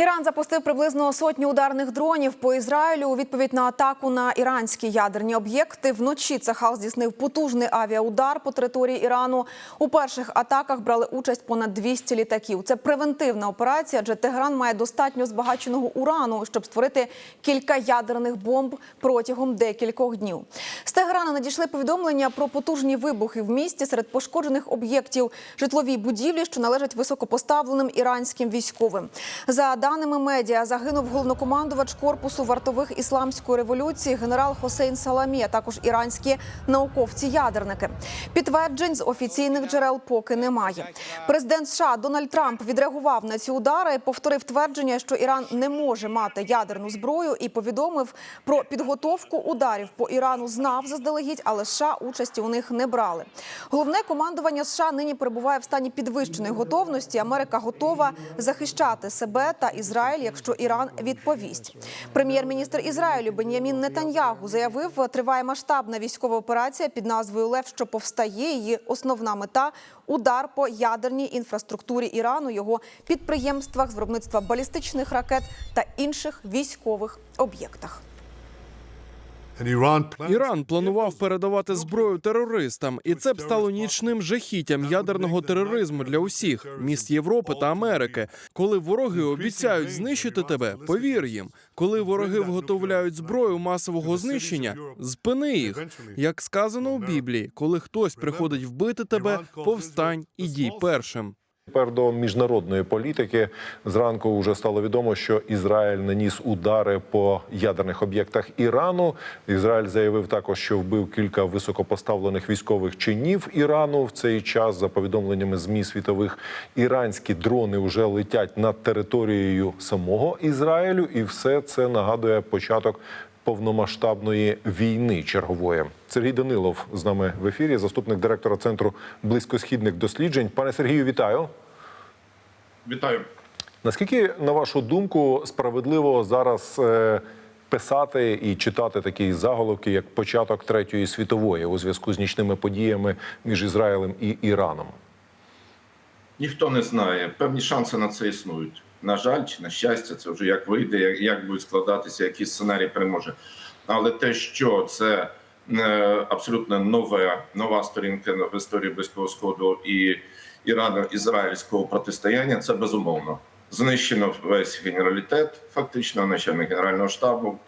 Іран запустив приблизно сотню ударних дронів по Ізраїлю у відповідь на атаку на іранські ядерні об'єкти. Вночі Цахал здійснив потужний авіаудар по території Ірану. У перших атаках брали участь понад 200 літаків. Це превентивна операція, адже Тегеран має достатньо збагаченого урану, щоб створити кілька ядерних бомб протягом декількох днів. З Тегерана надійшли повідомлення про потужні вибухи в місті серед пошкоджених об'єктів житловій будівлі, що належать високопоставленим іранським військовим. За даними медіа, загинув головнокомандувач корпусу вартових ісламської революції генерал Хосейн Саламі, а також іранські науковці-ядерники. Підтверджень з офіційних джерел поки немає. Президент США Дональд Трамп відреагував на ці удари, повторив твердження, що Іран не може мати ядерну зброю, і повідомив про підготовку ударів по Ірану. Знав заздалегідь, але США участі у них не брали. Головне командування США нині перебуває в стані підвищеної готовності. Америка готова захищати себе та Ізраїль, якщо Іран відповість. Прем'єр-міністр Ізраїлю Бен'ямін Нетаньягу заявив, триває масштабна військова операція під назвою Лев, що повстає. Її основна мета удар по ядерній інфраструктурі Ірану, його підприємствах з виробництва балістичних ракет та інших військових об'єктах. Іран планував передавати зброю терористам, і це б стало нічним жахіттям ядерного тероризму для усіх міст Європи та Америки. Коли вороги обіцяють знищити тебе, повір їм. Коли вороги виготовляють зброю масового знищення, зпини їх. Як сказано у Біблії, коли хтось приходить вбити тебе, повстань і першим. Тепер до міжнародної політики зранку вже стало відомо, що Ізраїль наніс удари по ядерних об'єктах Ірану. Ізраїль заявив також, що вбив кілька високопоставлених військових чинів Ірану. В цей час, за повідомленнями змі світових, іранські дрони вже летять над територією самого Ізраїлю, і все це нагадує початок повномасштабної війни чергової. Сергій Данилов з нами в ефірі, заступник директора центру близькосхідних досліджень. Пане Сергію, вітаю. Вітаю. Наскільки, на вашу думку, справедливо зараз е, писати і читати такі заголовки, як початок третьої світової у зв'язку з нічними подіями між Ізраїлем і Іраном? Ніхто не знає. Певні шанси на це існують. На жаль, чи на щастя, це вже як вийде, як, як будуть складатися, який сценарій переможе. Але те, що це е, абсолютно нове, нова сторінка в історії Близького Сходу і Ірано-ізраїльського протистояння, це безумовно. Знищено весь генералітет, фактично, начальник генерального штабу,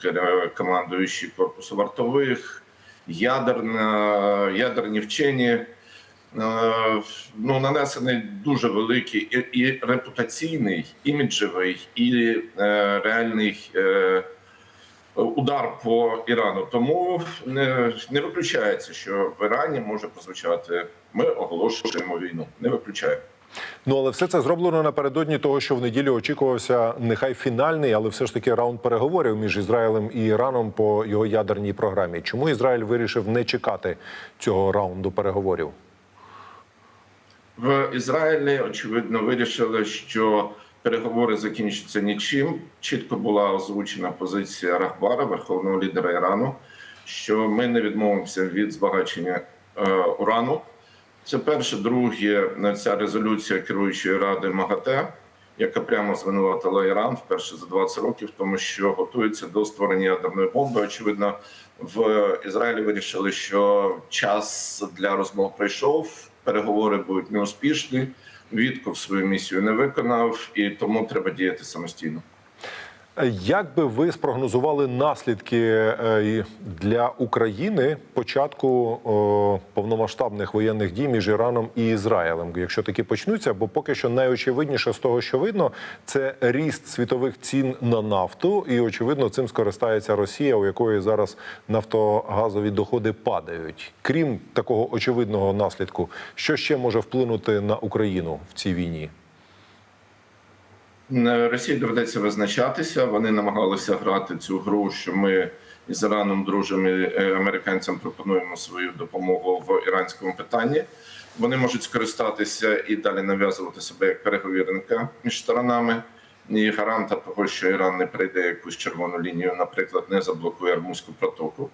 командуючий корпусу вартових, ядерна, ядерні вчені. Е, ну, нанесений дуже великий і, і репутаційний, іміджевий і е, реальний е, удар по Ірану. Тому не, не виключається, що в Ірані може прозвучати ми оголошуємо війну. Не виключаємо. Ну але все це зроблено напередодні того, що в неділю очікувався нехай фінальний, але все ж таки раунд переговорів між Ізраїлем і Іраном по його ядерній програмі. Чому Ізраїль вирішив не чекати цього раунду переговорів? В Ізраїлі очевидно вирішили, що переговори закінчаться нічим. Чітко була озвучена позиція Рахбара, верховного лідера Ірану, що ми не відмовимося від збагачення е, урану. Це перше, друге, ця резолюція керуючої ради МАГАТЕ, яка прямо звинуватила Іран вперше за 20 років, тому що готується до створення ядерної бомби. Очевидно, в Ізраїлі вирішили, що час для розмов прийшов. Переговори будуть неуспішні. Вітков свою місію не виконав, і тому треба діяти самостійно. Як би ви спрогнозували наслідки е, для України початку повномасштабних воєнних дій між Іраном і Ізраїлем, якщо такі почнуться? Бо поки що найочевидніше з того, що видно, це ріст світових цін на нафту, і очевидно, цим скористається Росія, у якої зараз нафтогазові доходи падають. Крім такого очевидного наслідку, що ще може вплинути на Україну в цій війні? Е, Росії доведеться визначатися. Вони намагалися грати цю гру, що ми із Іраном дружимо, е, американцям пропонуємо свою допомогу в іранському питанні. Вони можуть скористатися і далі нав'язувати себе як переговірника між сторонами. І гаранта того, що Іран не прийде якусь червону лінію, наприклад, не заблокує Армузьку протоку.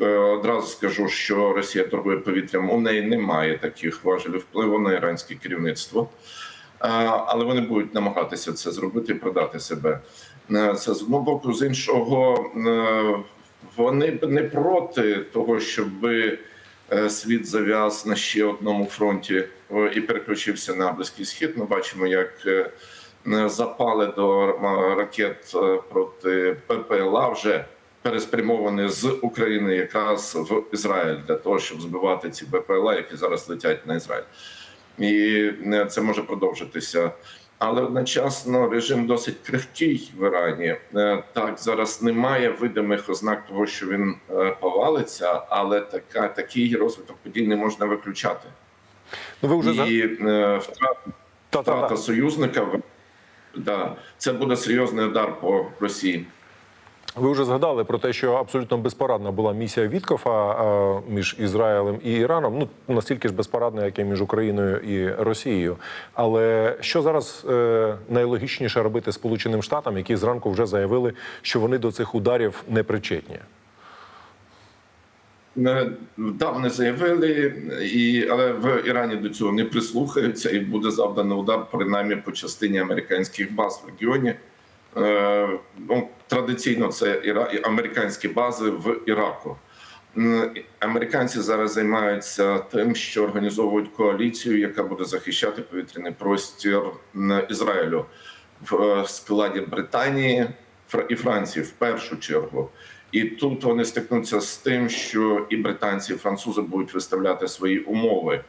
Е, Одразу скажу, що Росія торгує повітрям. У неї немає таких важелів впливу на іранське керівництво. Але вони будуть намагатися це зробити продати себе. Е, Це з одного боку, з іншого, е, вони б не проти того, щоб світ зав'яз на ще одному фронті е, і переключився на близький схід. Ми бачимо, як е, е, запали до е, ракет е, проти ППЛА вже переспрямовані з України якраз в Ізраїль для того, щоб збивати ці БПЛА, які зараз летять на Ізраїль і е, це може продовжитися. Але одночасно режим досить крихкий в Ірані. Е, Так зараз немає видимих ознак того, що він е, повалиться, але така такий розвиток подій не можна виключати. Ну ви вже І втрата, та, та, втрата союзника да, це буде серйозний удар по Росії. Ви вже згадали про те, що абсолютно безпорадна була місія Віткофа між Ізраїлем і Іраном. Ну настільки ж безпорадна, як і між Україною і Росією. Але що зараз е, найлогічніше робити Сполученим Штатам, які зранку вже заявили, що вони до цих ударів не причетні? Е, Да, вони заявили, і, але в Ірані до цього не прислухаються, і буде завдано удар принаймні по частині американських баз в регіоні. Е, ну, традиційно це американські бази в Іраку. Американці зараз займаються тим, що організовують коаліцію, яка буде захищати повітряний простір Ізраїлю в е, складі Британії і Франції в першу чергу. І тут вони стикнуться з тим, що і британці, і французи будуть виставляти свої умови.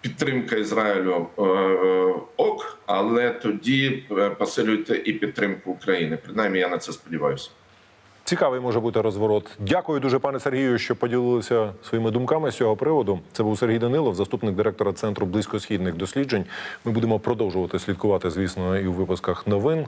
Підтримка Ізраїлю е, е, ок, але тоді е, посилюйте і підтримку України. Принаймні, я на це сподіваюся. Цікавий може бути розворот. Дякую дуже, пане Сергію, що поділилися своїми думками з цього приводу. Це був Сергій Данилов, заступник директора центру близькосхідних досліджень. Ми будемо продовжувати слідкувати, звісно, і у випусках новин.